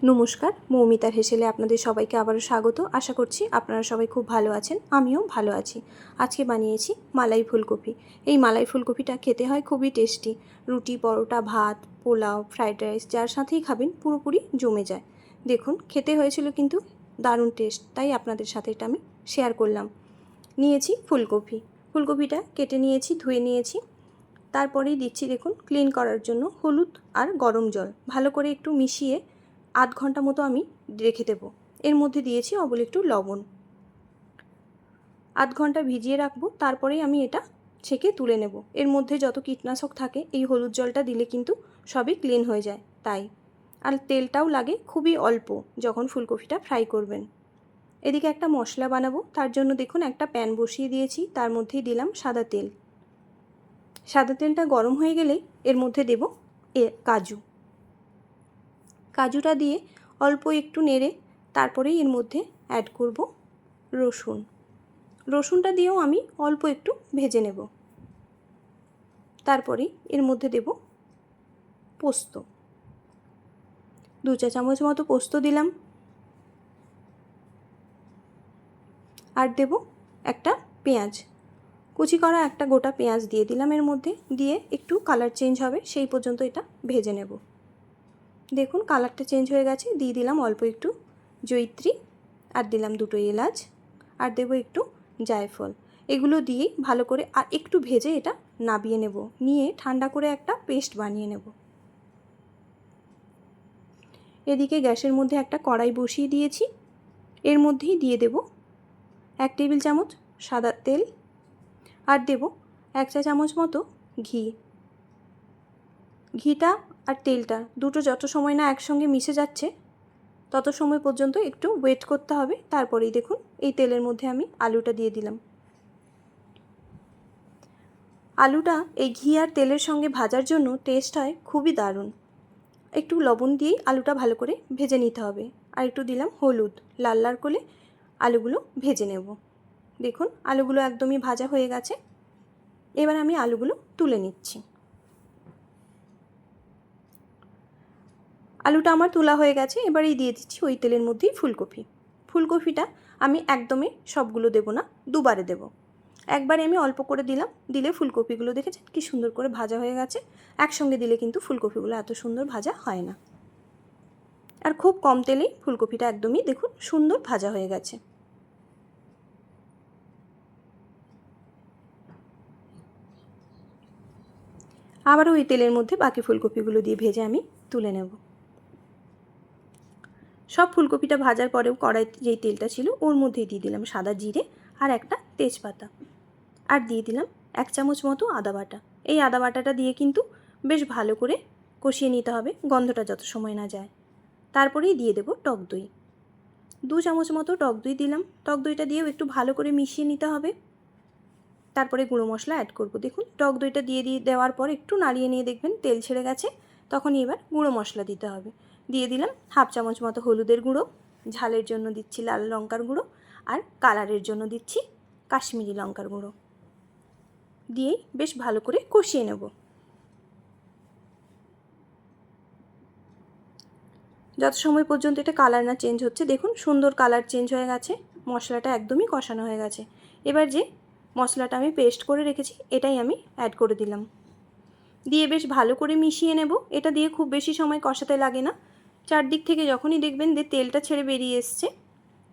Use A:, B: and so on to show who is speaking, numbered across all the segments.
A: নমস্কার, মৌমিতার হেসেলে আপনাদের সবাইকে আবারও স্বাগত। আশা করছি আপনারা সবাই খুব ভালো আছেন, আমিও ভালো আছি। আজকে বানিয়েছি মালাই ফুলকপি। এই মালাই ফুলকপিটা খেতে হয় খুবই টেস্টি। রুটি, পরোটা, ভাত, পোলাও, ফ্রাইড রাইস, যার সাথেই খাবেন পুরোপুরি জমে যায়। দেখুন, খেতে হয়েছিল কিন্তু দারুণ টেস্ট, তাই আপনাদের সাথে এটা আমি শেয়ার করলাম। নিয়েছি ফুলকপি। ফুলকপিটা কেটে নিয়েছি, ধুয়ে নিয়েছি। তারপরেই দিচ্ছি দেখুন, ক্লিন করার জন্য হলুদ আর গরম জল। ভালো করে একটু মিশিয়ে আধ ঘণ্টা মতো আমি রেখে দেবো। এর মধ্যে দিয়েছি অবল একটু লবণ। আধ ঘণ্টা ভিজিয়ে রাখব, তারপরেই আমি এটা ছেঁকে তুলে নেব। এর মধ্যে যত কীটনাশক থাকে, এই হলুদ জলটা দিলে কিন্তু সবই ক্লিন হয়ে যায়, তাই। আর তেলটাও লাগে খুবই অল্প যখন ফুলকপিটা ফ্রাই করবেন। এদিকে একটা মশলা বানাবো, তার জন্য দেখুন একটা প্যান বসিয়ে দিয়েছি, তার মধ্যেই দিলাম সাদা তেল। সাদা তেলটা গরম হয়ে গেলেই এর মধ্যে দেব এ কাজু। কাজুটা দিয়ে অল্প একটু নেড়ে তারপরেই এর মধ্যে অ্যাড করব রসুন। রসুনটা দিয়েও আমি অল্প একটু ভেজে নেব। তারপরে এর মধ্যে দেব পোস্ত। দু চা চামচ মতো পোস্ত দিলাম। আর দেব একটা পেঁয়াজ। কুচি করা একটা গোটা পেঁয়াজ দিয়ে দিলাম এর মধ্যে। দিয়ে একটু কালার চেঞ্জ হবে, সেই পর্যন্ত এটা ভেজে নেব। দেখুন কালারটা চেঞ্জ হয়ে গেছে। দিয়ে দিলাম অল্প একটু জৈত্রী আর দিলাম দুটো এলাচ আর দেবো একটু জায়ফল। এগুলো দিয়েই ভালো করে আর একটু ভেজে এটা নাবিয়ে নেব। নিয়ে ঠান্ডা করে একটা পেস্ট বানিয়ে নেব। এদিকে গ্যাসের মধ্যে একটা কড়াই বসিয়ে দিয়েছি। এর মধ্যেই দিয়ে দেব এক টেবিল চামচ সাদা তেল আর দেব এক চা চামচ মতো ঘি। ঘিটা আর তেলটা, দুটো যত সময় না একসঙ্গে মিশে যাচ্ছে, তত সময় পর্যন্ত একটু ওয়েট করতে হবে, তারপরেই দেখুন এই তেলের মধ্যে আমি আলুটা দিয়ে দিলাম। আলুটা এই ঘি আর তেলের সঙ্গে ভাজার জন্য টেস্ট হয় খুবই দারুণ। একটু লবণ দিয়েই আলুটা ভালো করে ভেজে নিতে হবে, আর একটু দিলাম হলুদ, লাল লাল করে আলুগুলো ভেজে নেব। দেখুন আলুগুলো একদমই ভাজা হয়ে গেছে, এবার আমি আলুগুলো তুলে নিচ্ছি। আলুটা আমার তোলা হয়ে গেছে, এবারেই দিয়ে দিচ্ছি ওই তেলের মধ্যেই ফুলকপি। ফুলকপিটা আমি একদমই সবগুলো দেবো না, দুবারে দেবো। একবারে আমি অল্প করে দিলাম, দিলে ফুলকপিগুলো দেখেছেন কি সুন্দর করে ভাজা হয়ে গেছে। একসঙ্গে দিলে কিন্তু ফুলকপিগুলো এত সুন্দর ভাজা হয় না। আর খুব কম তেলেই ফুলকপিটা একদমই দেখুন সুন্দর ভাজা হয়ে গেছে। আবারও ওই তেলের মধ্যে বাকি ফুলকপিগুলো দিয়ে ভেজে আমি তুলে নেব। সব ফুলকপিটা ভাজার পরেও কড়াই যেই তেলটা ছিল ওর মধ্যেই দিয়ে দিলাম সাদা জিরে আর একটা তেজপাতা। আর দিয়ে দিলাম এক চামচ মতো আদা বাটা। এই আদা বাটাটা দিয়ে কিন্তু বেশ ভালো করে কষিয়ে নিতে হবে, গন্ধটা যত সময় না যায়। তারপরেই দিয়ে দেবো টক দই। দু চামচ মতো টক দই দিলাম। টক দইটা দিয়েও একটু ভালো করে মিশিয়ে নিতে হবে। তারপরে গুঁড়ো মশলা অ্যাড করব। দেখুন, টক দইটা দিয়ে দিয়ে দেওয়ার পর একটু নাড়িয়ে নিয়ে দেখবেন তেল ছেড়ে গেছে, তখনই এবার গুঁড়ো মশলা দিতে হবে। দিয়ে দিলাম হাফ চামচ মতো হলুদের গুঁড়ো, ঝালের জন্য দিচ্ছি লাল লঙ্কার গুঁড়ো আর কালারের জন্য দিচ্ছি কাশ্মীরি লঙ্কার গুঁড়ো। দিয়েই বেশ ভালো করে কষিয়ে নেব। যত সময় পর্যন্ত এটা কালার না চেঞ্জ হচ্ছে, দেখুন সুন্দর কালার চেঞ্জ হয়ে গেছে, মশলাটা একদমই কষানো হয়ে গেছে। এবার যে মশলাটা আমি পেস্ট করে রেখেছি, এটাই আমি অ্যাড করে দিলাম। দিয়ে বেশ ভালো করে মিশিয়ে নেব, এটা দিয়ে খুব বেশি সময় কষাতে লাগে না। চারদিক থেকে যখনই দেখবেন যে তেলটা ছেড়ে বেরিয়ে এসছে,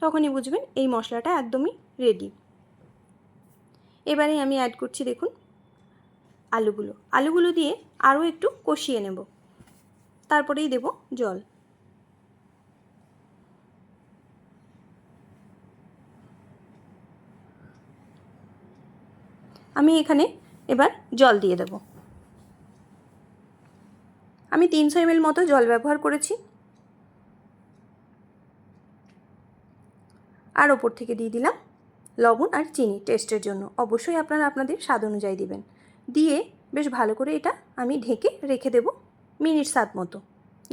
A: তখনই বুঝবেন এই মশলাটা একদমই রেডি এবারে আমি অ্যাড করছি দেখুন আলুগুলো। আলুগুলো দিয়ে আরও একটু কষিয়ে নেব। তারপরেই দেব জল। আমি এখানে এবার জল দিয়ে দেব। আমি তিনশো এমএল মতো জল ব্যবহার করেছি। আর ওপর থেকে দিয়ে দিলাম লবণ আর চিনি টেস্টের জন্য। অবশ্যই আপনারা আপনাদের স্বাদ অনুযায়ী দিবেন। দিয়ে বেশ ভালো করে এটা আমি ঢেকে রেখে দেব মিনিট সাত মতো।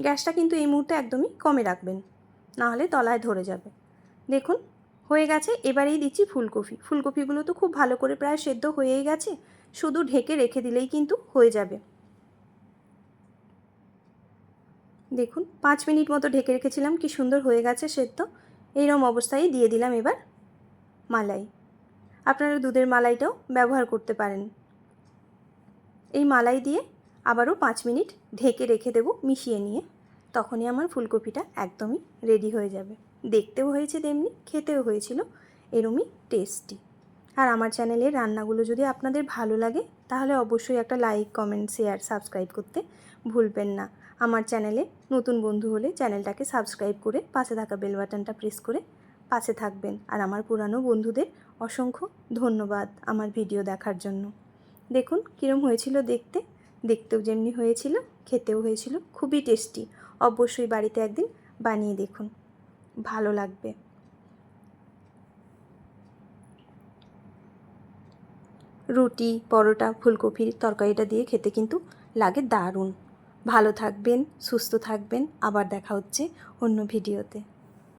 A: গ্যাসটা কিন্তু এই মুহূর্তে একদমই কমে রাখবেন, নাহলে তলায় ধরে যাবে। দেখুন, হয়ে গেছে। এবারেই দিচ্ছি ফুলকপি। ফুলকপিগুলো তো খুব ভালো করে প্রায় সেদ্ধ হয়েই গেছে। শুধু ঢেকে রেখে দিলেই কিন্তু হয়ে যাবে। দেখুন, পাঁচ মিনিট মতো ঢেকে রেখেছিলাম। কি সুন্দর হয়ে গেছে সেদ্ধ। এইরকম অবস্থায় দিয়ে দিলাম এবার মালাই। আপনারা দুধের মালাইটাও ব্যবহার করতে পারেন। এই মালাই দিয়ে আবারও পাঁচ মিনিট ঢেকে রেখে দেবো মিশিয়ে নিয়ে। তখনই আমার ফুলকপিটা একদমই রেডি হয়ে যাবে। দেখতেও হয়েছে তেমনি, খেতেও হয়েছিল। এরমই টেস্টি আর আমার চ্যানেলের রান্নাগুলো যদি আপনাদের ভালো লাগে, তাহলে অবশ্যই একটা লাইক কমেন্ট শেয়ার সাবস্ক্রাইব করতে ভুলবেন না। আমার চ্যানেলে নতুন বন্ধু হলে চ্যানেলটাকে সাবস্ক্রাইব করে পাশে থাকা বেল বাটনটা প্রেস করে পাশে থাকবেন। আর আমার পুরানো বন্ধুদের অসংখ্য ধন্যবাদ আমার ভিডিও দেখার জন্য। দেখুন, কীরম হয়েছিল দেখতে। দেখতেও যেমনি হয়েছিল, খেতেও হয়েছিল, খুবই টেস্টি। অবশ্যই বাড়িতে একদিন বানিয়ে দেখুন। ভালো লাগবে। রুটি, পরোটা, ফুলকপির তরকারিটা দিয়ে খেতে কিন্তু লাগে দারুণ। ভালো থাকবেন সুস্থ থাকবেন। আবার দেখা হচ্ছে অন্য ভিডিওতে।